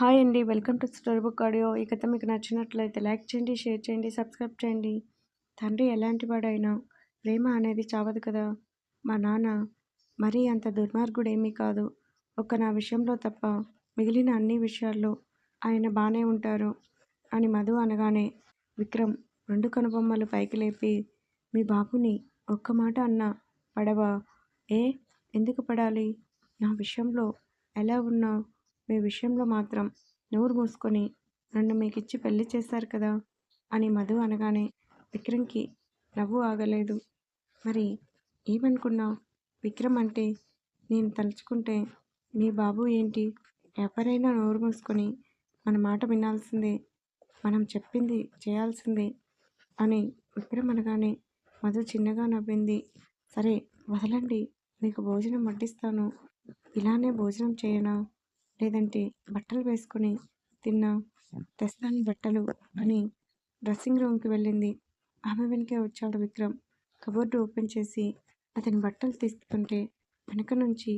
Hi అండి. Welcome to story book audio. ఈ కథ మీకు నచ్చినట్లయితే లైక్ చేయండి షేర్ చేయండి సబ్స్క్రైబ్ చేయండి. తండ్రి ఎలాంటి వాడైనా ప్రేమ అనేది చావదు కదా? మా నాన్న మరీ అంత దుర్మార్గుడేమీ కాదు. ఒక్క నా విషయంలో తప్ప మిగిలిన అన్ని విషయాల్లో ఆయన బాగానే ఉంటారు అని మధు అనగానే విక్రమ్ రెండు కనుబొమ్మలు పైకి లేపి మీ బాబుని ఒక్క మాట అన్నా పడవా? ఏ? ఎందుకు పడాలి? నా విషయంలో ఎలా ఉన్నా మీ విషయంలో మాత్రం నోరు మూసుకొని నన్ను ఇచ్చి పెళ్ళి చేశారు కదా అని మధు అనగానే విక్రమ్కి నవ్వు ఆగలేదు. మరి ఏమనుకున్నావు విక్రమ్ అంటే నేను తలుచుకుంటే మీ బాబు ఏంటి? ఎవరైనా నోరు మూసుకొని మన మాట వినాల్సిందే మనం చెప్పింది చేయాల్సిందే అని విక్రమ్ అనగానే మధు చిన్నగా నవ్వింది. సరే వదలండి మీకు భోజనం వడ్డిస్తాను. ఇలానే భోజనం చేయనా? లేదంటే బట్టలు వేసుకొని తిన్న తెస్తాను బట్టలు అని డ్రెస్సింగ్ రూమ్కి వెళ్ళింది. ఆమె వెనకే వచ్చాడు విక్రమ్. కబోర్డు ఓపెన్ చేసి అతని బట్టలు తీసుకుంటే వెనక నుంచి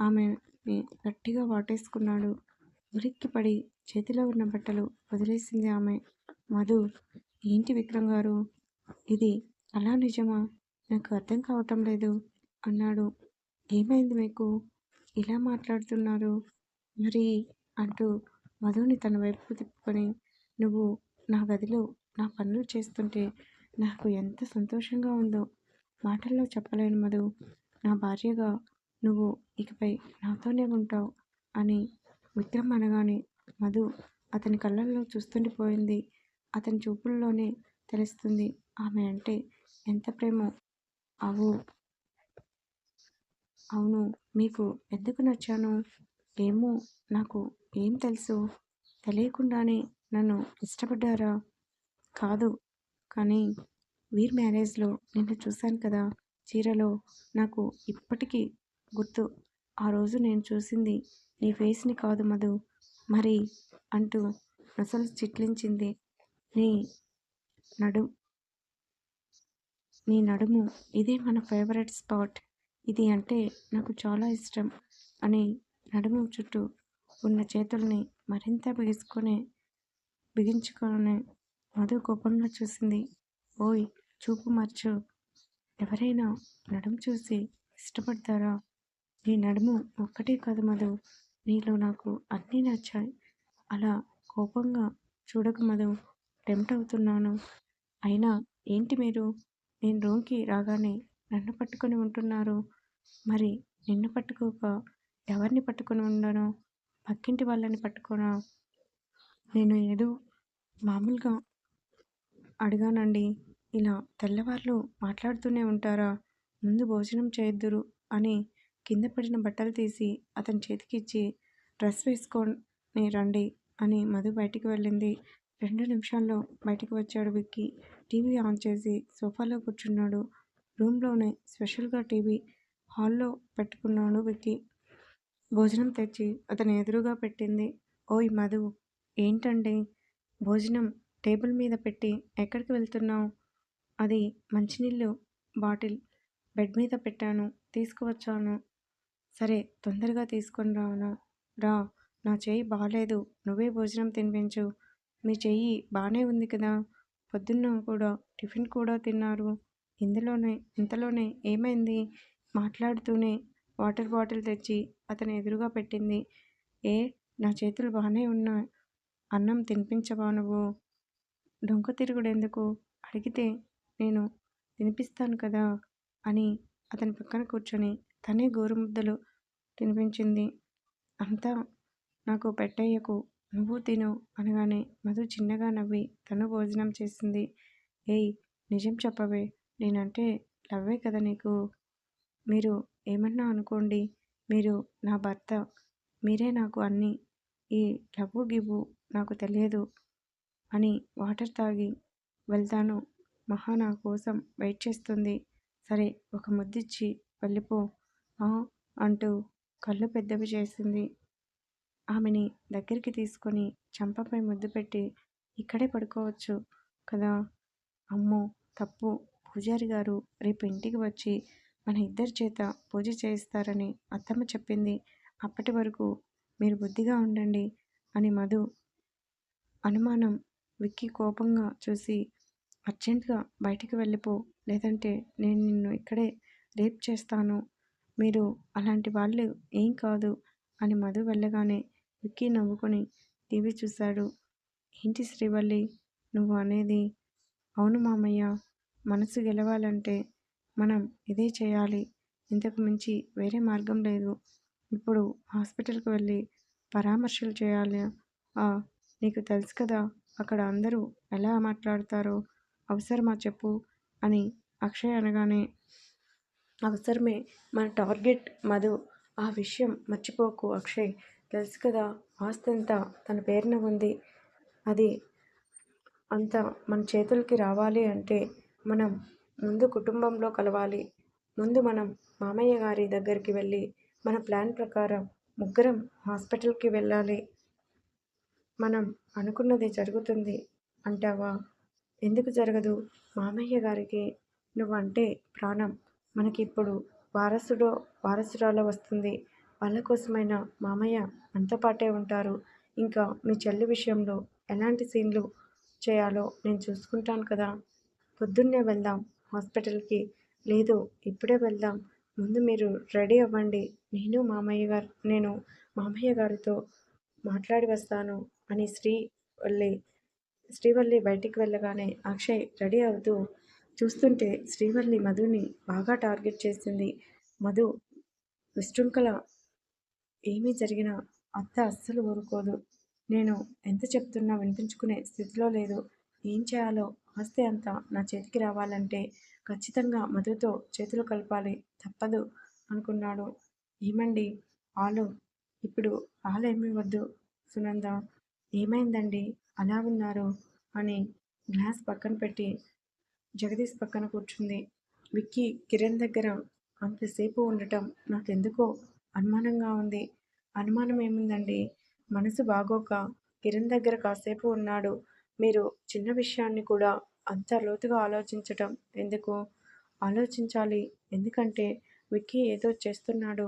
ఆమెని గట్టిగా వాటేసుకున్నాడు. ఉలిక్కి పడి చేతిలో ఉన్న బట్టలు వదిలేసింది ఆమె. మధు ఏంటి విక్రమ్ గారు? ఇది అలా నిజమా? నాకు అర్థం కావటం లేదు అన్నాడు. ఏమైంది మీకు? ఇలా మాట్లాడుతున్నారు? మరి అంటూ మధుని తన వైపు తిప్పుకొని నువ్వు నా గదిలో నా పనులు చేస్తుంటే నాకు ఎంత సంతోషంగా ఉందో. మాటల్లో చెప్పలేను మధు. నా భార్యగా నువ్వు ఇకపై నాతోనే ఉంటావు అని విక్రమ్ అనగానే మధు అతని కళ్ళల్లో చూస్తుండిపోయింది అతని చూపుల్లోనే తెలుస్తుంది ఆమె అంటే ఎంత ప్రేమో. అవు అవును మీకు ఎందుకు నచ్చాను? ఏమో నాకు ఏం తెలుసు. తెలియకుండానే నన్ను ఇష్టపడ్డారా? కాదు. కానీ వీర్ మ్యారేజ్లో నిన్ను చూశాను కదా చీరలో. నాకు ఇప్పటికీ గుర్తు. ఆ రోజు నేను చూసింది నీ ఫేస్ని కాదు మధు. మరి అంటూ నసలు చిట్లించింది నీ నడు నీ నడుము. ఇదే మన ఫేవరెట్ స్పాట్. ఇది అంటే నాకు చాలా ఇష్టం అని నడుము చుట్టూ ఉన్న చేతుల్ని మరింత బిగుసుకొని బిగించుకొని మధు కోపంగా చూసింది. ఓయ్ చూపు మర్చు. ఎవరైనా నడుము చూసి ఇష్టపడతారా? నీ నడుము ఒక్కటే కాదు మధు. నీలో నాకు అన్నీ నచ్చాయి. అలా కోపంగా చూడక మధు. టెంప్ట్ అవుతున్నాను. అయినా ఏంటి మీరు? నేను రూమ్కి రాగానే నన్ను పట్టుకొని ఉంటున్నారు. మరి నిన్ను పట్టుకోక ఎవరిని పట్టుకొని ఉండను? పక్కింటి వాళ్ళని పట్టుకోను? నేను ఏదో మామూలుగా అడిగానండి. ఇలా తెల్లవార్లు మాట్లాడుతూనే ఉంటారా? ముందు భోజనం చేయొద్దురు అని కింద పడిన బట్టలు తీసి అతని చేతికిచ్చి డ్రెస్ వేసుకొని రండి అని మధు బయటికి వెళ్ళింది. రెండు నిమిషాల్లో బయటికి వచ్చాడు విక్కీ. టీవీ ఆన్ చేసి సోఫాలో కూర్చున్నాడు. రూమ్లోనే స్పెషల్గా టీవీ హాల్లో పెట్టుకున్నాడు విక్కీ. భోజనం తెచ్చి అతని ఎదురుగా పెట్టింది. ఓయ్ మధు ఏంటండి? భోజనం టేబుల్ మీద పెట్టి ఎక్కడికి వెళ్తున్నావు? అది మంచినీళ్ళు బాటిల్ బెడ్ మీద పెట్టాను తీసుకువచ్చాను. సరే తొందరగా తీసుకొని రాను? రా నా చెయ్యి బాగాలేదు నువ్వే భోజనం తినిపించు. మీ చెయ్యి బాగానే ఉంది కదా? పొద్దున్న కూడా టిఫిన్ కూడా తిన్నారు. ఇందులోనే ఇంతలోనే ఏమైంది? మాట్లాడుతూనే వాటర్ బాటిల్ తెచ్చి అతని ఎదురుగా పెట్టింది. ఏ నా చేతులు బాగానే ఉన్నా అన్నం తినిపించవా నువ్వు? డొంక తిరుగుడెందుకు? అడిగితే నేను తినిపిస్తాను కదా అని అతని పక్కన కూర్చొని తనే గోరుముద్దలు తినిపించింది. అంతా నాకు పెట్టయ్యకు నువ్వు తిను అనగానే మధు చిన్నగా నవ్వి తను భోజనం చేసింది. ఏయ్ నిజం చెప్పవే. నేనంటే లవ్వే కదా నీకు. మీరు ఏమన్నా అనుకోండి మీరు నా భర్త మీరే నాకు అన్నీ ఈ లవ్వు గివ్వు నాకు తెలియదు అని వాటర్ తాగి వెళ్తాను. మహా నా కోసం వెయిట్ చేస్తుంది. సరే ఒక ముద్దిచ్చి వెళ్ళిపో అంటూ కళ్ళు పెద్దవి చేసింది. ఆమెని దగ్గరికి తీసుకొని చంపపై ముద్దు పెట్టి ఇక్కడే పడుకోవచ్చు కదా? అమ్మో తప్పు. పూజారి గారు రేపు ఇంటికి వచ్చి మన ఇద్దరి చేత పూజ చేయిస్తారని అత్తమ్మ చెప్పింది. అప్పటి వరకు మీరు బుద్ధిగా ఉండండి అని మధు అనుమానం విక్కీ కోపంగా చూసి అర్జెంటుగా బయటికి వెళ్ళిపో లేదంటే నేను నిన్ను ఇక్కడే రేప్ చేస్తాను. మీరు అలాంటి వాళ్ళు ఏం కాదు అని మధు వెళ్ళగానే విక్కీ నవ్వుకొని టీవీ చూశాడు. ఏంటి శ్రీవల్లి? నువ్వు అనేది అవును మామయ్య. మనసు గెలవాలంటే మనం ఇదే చేయాలి. ఇంతకు మించి వేరే మార్గం లేదు. ఇప్పుడు హాస్పిటల్కి వెళ్ళి పరామర్శలు చేయాలి. నీకు తెలుసు కదా అక్కడ అందరూ ఎలా మాట్లాడతారో అవసరమా చెప్పు అని అక్షయ్ అనగానే అవసరమే మన టార్గెట్ మధు. ఆ విషయం మర్చిపోకు అక్షయ్. తెలుసు కదా ఆస్తి అంతా తన పేరున ఉంది. అది అంత మన చేతులకి రావాలి అంటే మనం ముందు కుటుంబంలో కలవాలి. ముందు మనం మామయ్య గారి దగ్గరికి వెళ్ళి మన ప్లాన్ ప్రకారం ముగ్గురం హాస్పిటల్కి వెళ్ళాలి. మనం అనుకున్నది జరుగుతుంది అంటావా? ఎందుకు జరగదు? మామయ్య గారికి నువ్వంటే ప్రాణం. మనకి ఇప్పుడు వారసుడో వారసురాలో వస్తుంది. వాళ్ళ కోసమైనా మామయ్య అంతపాటే ఉంటారు. ఇంకా మీ చెల్లి విషయంలో ఎలాంటి సీన్లు చేయాలో నేను చూసుకుంటాను కదా. పొద్దున్నే వెళ్దాం. హాస్పిటల్కి. లేదు ఇప్పుడే వెళ్దాం. ముందు మీరు రెడీ అవ్వండి. నేను మామయ్య గారు నేను మామయ్య గారితో మాట్లాడి వస్తాను అని శ్రీ వల్లి శ్రీవల్లి బయటికి వెళ్ళగానే అక్షయ్ రెడీ అవుతూ చూస్తుంటే శ్రీవల్లి మధుని బాగా టార్గెట్ చేసింది. మధు విశృంఖల ఏమీ జరిగినా అత్త అస్సలు ఊరుకోదు. నేను ఎంత చెప్తున్నా వినిపించుకునే స్థితిలో లేదు. ఏం చేయాలో ఆస్తి అంతా నా చేతికి రావాలంటే ఖచ్చితంగా మధుతో చేతులు కలపాలి. తప్పదు అనుకున్నాడు. ఏమండి? ఆలు. ఇప్పుడు ఆలేమీ వద్దు సునంద. ఏమైందండి? అలా ఉన్నారు అని గ్లాస్ పక్కన పెట్టి జగదీష్ పక్కన కూర్చుంది. విక్కీ కిరణ్ దగ్గర అంతసేపు ఉండటం నాకెందుకో అనుమానంగా ఉంది. అనుమానం ఏముందండి మనసు బాగోక కిరణ్ దగ్గర కాసేపు ఉన్నాడు. మీరు చిన్న విషయాన్ని కూడా అంత లోతుగా ఆలోచించటం ఎందుకు? ఆలోచించాలి. ఎందుకంటే విక్కీ ఏదో చేస్తున్నాడు.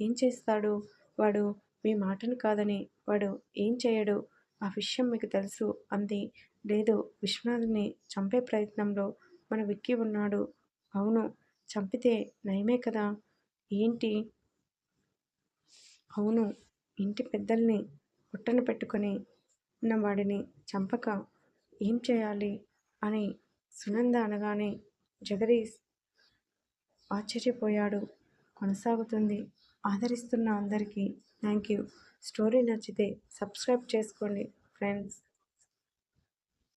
ఏం చేస్తాడు? వాడు మీ మాటను కాదని వాడు ఏం చేయడు? ఆ విషయం మీకు తెలుసు అంది. లేదు విశ్వనాథ్ని చంపే ప్రయత్నంలో మన విక్కీ ఉన్నాడు. అవును చంపితే నయమే కదా? ఏంటి? అవును ఇంటి పెద్దల్ని పొట్టన పెట్టుకొని ఉన్న వాడిని చంపక ఏం చేయాలి? అని సునంద అనగానే జగదీష్ ఆశ్చర్యపోయాడు. కొనసాగుతుంది. ఆదరిస్తున్న అందరికీ థ్యాంక్ యూ స్టోరీ నచ్చితే సబ్స్క్రైబ్ చేసుకోండి ఫ్రెండ్స్.